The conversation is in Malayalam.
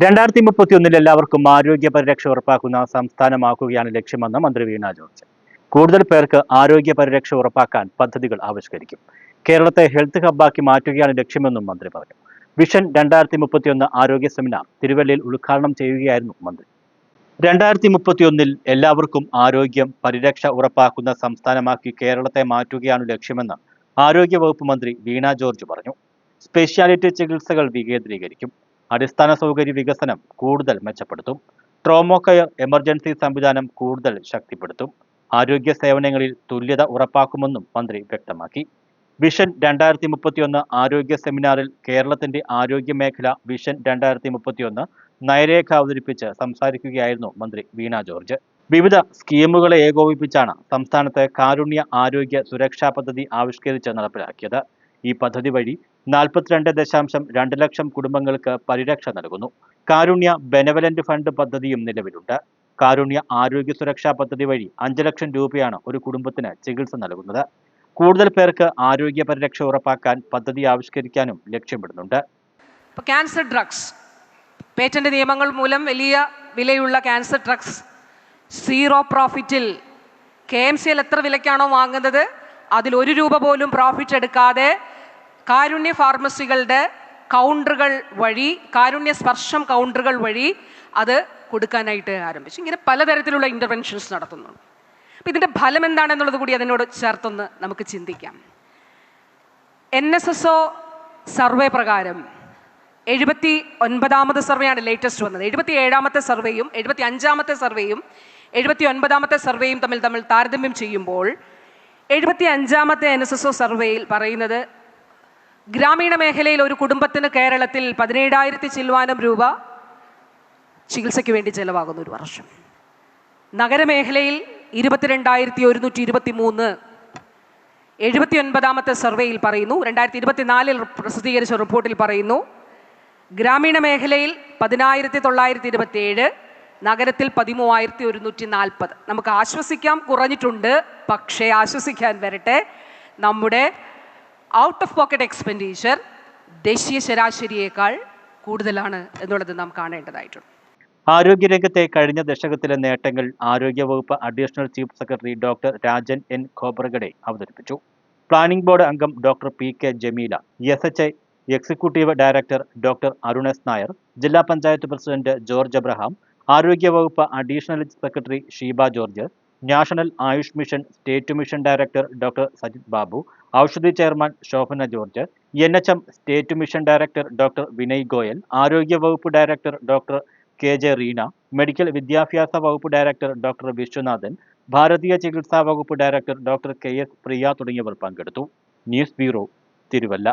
രണ്ടായിരത്തി മുപ്പത്തിയൊന്നിൽ എല്ലാവർക്കും ആരോഗ്യ പരിരക്ഷ ഉറപ്പാക്കുന്ന സംസ്ഥാനമാക്കുകയാണ് ലക്ഷ്യമെന്ന് മന്ത്രി വീണ ജോർജ്. കൂടുതൽ പേർക്ക് ആരോഗ്യ പരിരക്ഷ ഉറപ്പാക്കാൻ പദ്ധതികൾ ആവിഷ്കരിക്കും. കേരളത്തെ ഹെൽത്ത് ഹബ്ബാക്കി മാറ്റുകയാണ് ലക്ഷ്യമെന്നും മന്ത്രി പറഞ്ഞു. വിഷൻ രണ്ടായിരത്തി മുപ്പത്തിയൊന്ന് ആരോഗ്യ സെമിനാർ തിരുവല്ലയിൽ ഉദ്ഘാടനം ചെയ്യുകയായിരുന്നു മന്ത്രി. രണ്ടായിരത്തി മുപ്പത്തിയൊന്നിൽ എല്ലാവർക്കും ആരോഗ്യം പരിരക്ഷ ഉറപ്പാക്കുന്ന സംസ്ഥാനമാക്കി കേരളത്തെ മാറ്റുകയാണ് ലക്ഷ്യമെന്ന് ആരോഗ്യ വകുപ്പ് മന്ത്രി വീണ ജോർജ് പറഞ്ഞു. സ്പെഷ്യാലിറ്റി ചികിത്സകൾ വികേന്ദ്രീകരിക്കും. അടിസ്ഥാന സൗകര്യ വികസനം കൂടുതൽ മെച്ചപ്പെടുത്തും. ട്രോമോ കെയർ എമർജൻസി സംവിധാനം കൂടുതൽ ശക്തിപ്പെടുത്തും. ആരോഗ്യ സേവനങ്ങളിൽ തുല്യത ഉറപ്പാക്കുമെന്നും മന്ത്രി വ്യക്തമാക്കി. വിഷൻ രണ്ടായിരത്തി മുപ്പത്തിയൊന്ന് ആരോഗ്യ സെമിനാറിൽ കേരളത്തിന്റെ ആരോഗ്യ മേഖല വിഷൻ രണ്ടായിരത്തി മുപ്പത്തിയൊന്ന് നയരേഖ അവതരിപ്പിച്ച് സംസാരിക്കുകയായിരുന്നു മന്ത്രി വീണ ജോർജ്. വിവിധ സ്കീമുകളെ ഏകോപിപ്പിച്ചാണ് സംസ്ഥാനത്ത് കാരുണ്യ ആരോഗ്യ സുരക്ഷാ പദ്ധതി ആവിഷ്കരിച്ച് നടപ്പിലാക്കിയത്. ഈ പദ്ധതി വഴി നാൽപ്പത്തിരണ്ട് ദശാംശം രണ്ട് ലക്ഷം കുടുംബങ്ങൾക്ക് പരിരക്ഷ നൽകുന്നു. കാരുണ്യ ബെനവലന്റ് ഫണ്ട് പദ്ധതിയും നിലവിലുണ്ട്. കാരുണ്യ ആരോഗ്യ സുരക്ഷാ പദ്ധതി വഴി അഞ്ച് ലക്ഷം രൂപയാണ് ഒരു കുടുംബത്തിന് ചികിത്സ നൽകുന്നത്. കൂടുതൽ പേർക്ക് ആരോഗ്യ പരിരക്ഷ ഉറപ്പാക്കാൻ പദ്ധതി ആവിഷ്കരിക്കാനും ലക്ഷ്യമിടുന്നുണ്ട്. ക്യാൻസർ ഡ്രഗ്സ് പേറ്റന്റ് നിയമങ്ങൾ മൂലം വലിയ വിലയുള്ള ക്യാൻസർ ഡ്രഗ്സ് സീറോ പ്രോഫിറ്റിൽ കെ എം സി എൽ എത്ര വിലയ്ക്കാണോ വാങ്ങുന്നത്? അതിൽ ഒരു രൂപ പോലും പ്രോഫിറ്റ് എടുക്കാതെ കാരുണ്യ ഫാർമസികളുടെ കൗണ്ടറുകൾ വഴി കാരുണ്യ സ്പർശം കൗണ്ടറുകൾ വഴി അത് കൊടുക്കാനായിട്ട് ആരംഭിച്ചു. ഇങ്ങനെ പലതരത്തിലുള്ള ഇന്റർവെൻഷൻസ് നടത്തുന്നുണ്ട്. അപ്പം ഇതിന്റെ ഫലം എന്താണെന്നുള്ളത് കൂടി അതിനോട് ചേർത്തൊന്ന് നമുക്ക് ചിന്തിക്കാം. N S S O survey പ്രകാരം എഴുപത്തി ഒൻപതാമത്തെ സർവേയാണ് ലേറ്റസ്റ്റ് വന്നത്. എഴുപത്തി ഏഴാമത്തെ സർവേയും എഴുപത്തി അഞ്ചാമത്തെ സർവേയും എഴുപത്തി ഒൻപതാമത്തെ സർവേയും തമ്മിൽ തമ്മിൽ താരതമ്യം ചെയ്യുമ്പോൾ എഴുപത്തി അഞ്ചാമത്തെ എൻ എസ് എസ് ഒ സർവേയിൽ പറയുന്നത് ഗ്രാമീണ മേഖലയിൽ ഒരു കുടുംബത്തിന് കേരളത്തിൽ പതിനേഴായിരത്തി ചില്ലുവാനം രൂപ ചികിത്സയ്ക്ക് വേണ്ടി ചെലവാകുന്ന ഒരു വർഷം. നഗരമേഖലയിൽ ഇരുപത്തിരണ്ടായിരത്തി ഒരുന്നൂറ്റി ഇരുപത്തി മൂന്ന് എഴുപത്തി ഒൻപതാമത്തെ സർവേയിൽ പറയുന്നു. രണ്ടായിരത്തി ഇരുപത്തിനാലിൽ പ്രസിദ്ധീകരിച്ച റിപ്പോർട്ടിൽ പറയുന്നു ഗ്രാമീണ മേഖലയിൽ പതിനായിരത്തി തൊള്ളായിരത്തി ഇരുപത്തി ഏഴ് നഗരത്തിൽ പതിമൂവായിരത്തി ഒരുന്നൂറ്റി നാൽപ്പത് നമുക്ക് ആശ്വസിക്കാം കുറഞ്ഞിട്ടുണ്ട് പക്ഷേ ആശ്വസിക്കാൻ വരട്ടെ. നമ്മുടെ ഔട്ട് ഓഫ് പോക്കറ്റ് എക്സ്പെൻഡിച്ചർ ദേശീയ ശരാശരിയേക്കാൾ കൂടുതലാണ് എന്നുള്ളത് നാം കാണേണ്ടതായിട്ടുണ്ട്. ആരോഗ്യരംഗത്തെ കഴിഞ്ഞ ദശകത്തിലെ നേട്ടങ്ങൾ ആരോഗ്യവകുപ്പ് additional chief secretary doctor Rajan N Khobragade അവതരിപ്പിച്ചു. പ്ലാനിംഗ് ബോർഡ് അംഗം doctor P K Jameela S H I executive director doctor Arunas Nair ജില്ലാ പഞ്ചായത്ത് പ്രസിഡന്റ് ജോർജ് അബ്രഹാം ആരോഗ്യവകുപ്പ് additional secretary Sheeba George national Ayush mission state mission director doctor Sajith Babu Oushadhi chairman Shobhana George N H M state mission director doctor Vinay Goel ആരോഗ്യ വകുപ്പ് director doctor K J Reena medical വിദ്യാഭ്യാസ വകുപ്പ് ഡയറക്ടർ ഡോക്ടർ വിശ്വനാഥൻ ഭാരതീയ ചികിത്സാ വകുപ്പ് director doctor K S Priya തുടങ്ങിയവർ പങ്കെടുത്തു. News bureau Thiruvalla.